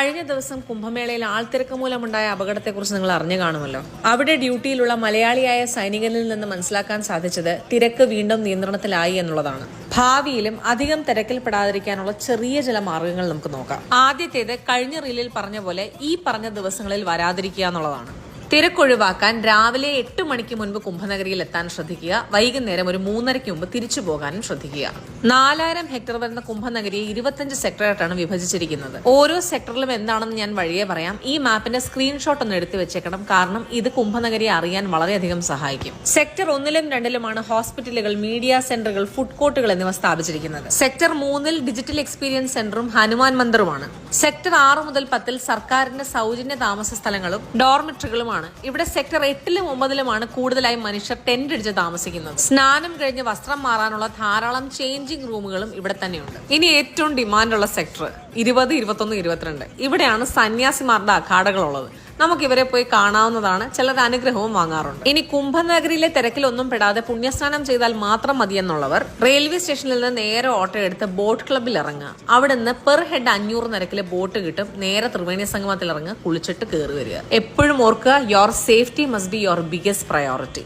കഴിഞ്ഞ ദിവസം കുംഭമേളയിൽ ആൾത്തിരക്ക് മൂലമുണ്ടായ അപകടത്തെക്കുറിച്ച് നിങ്ങൾ അറിഞ്ഞു കാണുമല്ലോ. അവിടെ ഡ്യൂട്ടിയിലുള്ള മലയാളിയായ സൈനികനിൽ നിന്ന് മനസ്സിലാക്കാൻ സാധിച്ചത് തിരക്ക് വീണ്ടും നിയന്ത്രണത്തിലായി എന്നുള്ളതാണ്. ഭാവിയിലും അധികം തിരക്കിൽപ്പെടാതിരിക്കാനുള്ള ചെറിയ ചില മാർഗങ്ങൾ നമുക്ക് നോക്കാം. ആദ്യത്തേത് കഴിഞ്ഞ റീലിൽ പറഞ്ഞ പോലെ ഈ പറഞ്ഞ ദിവസങ്ങളിൽ വരാതിരിക്കുക എന്നുള്ളതാണ്. തിരക്കൊഴിവാക്കാൻ രാവിലെ എട്ട് മണിക്ക് മുൻപ് കുംഭനഗരിയിൽ എത്താൻ ശ്രദ്ധിക്കുക. വൈകുന്നേരം ഒരു മൂന്നരയ്ക്ക് മുമ്പ് തിരിച്ചു പോകാനും ശ്രദ്ധിക്കുക. നാലായിരം ഹെക്ടർ വരുന്ന കുംഭനഗരിയെ ഇരുപത്തഞ്ച് സെക്ടറായിട്ടാണ് വിഭജിച്ചിരിക്കുന്നത്. ഓരോ സെക്ടറിലും എന്താണെന്ന് ഞാൻ വഴിയെ പറയാം. ഈ മാപ്പിന്റെ സ്ക്രീൻഷോട്ട് ഒന്ന് എടുത്തു വെച്ചേക്കണം. കാരണം ഇത് കുംഭനഗരിയെ അറിയാൻ വളരെയധികം സഹായിക്കും. സെക്ടർ ഒന്നിലും രണ്ടിലുമാണ് ഹോസ്പിറ്റലുകൾ മീഡിയ സെന്ററുകൾ ഫുഡ് കോർട്ടുകൾ എന്നിവ സ്ഥാപിച്ചിരിക്കുന്നത്. സെക്ടർ മൂന്നിൽ ഡിജിറ്റൽ എക്സ്പീരിയൻസ് സെന്ററും ഹനുമാൻ മന്ദിറുമാണ്. സെക്ടർ ആറ് മുതൽ പത്തിൽ സർക്കാരിന്റെ സൗജന്യ താമസ സ്ഥലങ്ങളും ഡോർമെട്രികളുമാണ്. ഇവിടെ സെക്ടർ എട്ടിലും ഒമ്പതിലുമാണ് കൂടുതലായി മനുഷ്യർ ടെന്റ് അടിച്ച് താമസിക്കുന്നത്. സ്നാനം കഴിഞ്ഞ് വസ്ത്രം മാറാനുള്ള ധാരാളം ചേഞ്ചിങ് റൂമുകളും ഇവിടെ തന്നെയുണ്ട്. ഇനി ഏറ്റവും ഡിമാൻഡുള്ള സെക്ടർ ഇരുപത് ഇരുപത്തൊന്ന് ഇരുപത്തിരണ്ട്. ഇവിടെയാണ് സന്യാസിമാരുടെ അഖാഡകളുള്ളത് നമുക്ക് ഇവരെ പോയി കാണാവുന്നതാണ്. ചിലർ അനുഗ്രഹവും വാങ്ങാറുണ്ട്. ഇനി കുംഭനഗരിയിലെ തിരക്കിലൊന്നും പെടാതെ പുണ്യസ്നാനം ചെയ്താൽ മാത്രം മതിയെന്നുള്ളവർ റെയിൽവേ സ്റ്റേഷനിൽ നിന്ന് നേരെ ഓട്ടോ എടുത്ത് ബോട്ട് ക്ലബ്ബിൽ ഇറങ്ങുക. അവിടെ നിന്ന് പെർ ഹെഡ് അഞ്ഞൂറ് നിരക്കിലെ ബോട്ട് കിട്ടും. നേരെ ത്രിവേണി സംഗമത്തിൽ ഇറങ്ങുക. കുളിച്ചിട്ട് കയറി വരിക. എപ്പോഴും ഓർക്കുക your safety must be your biggest priority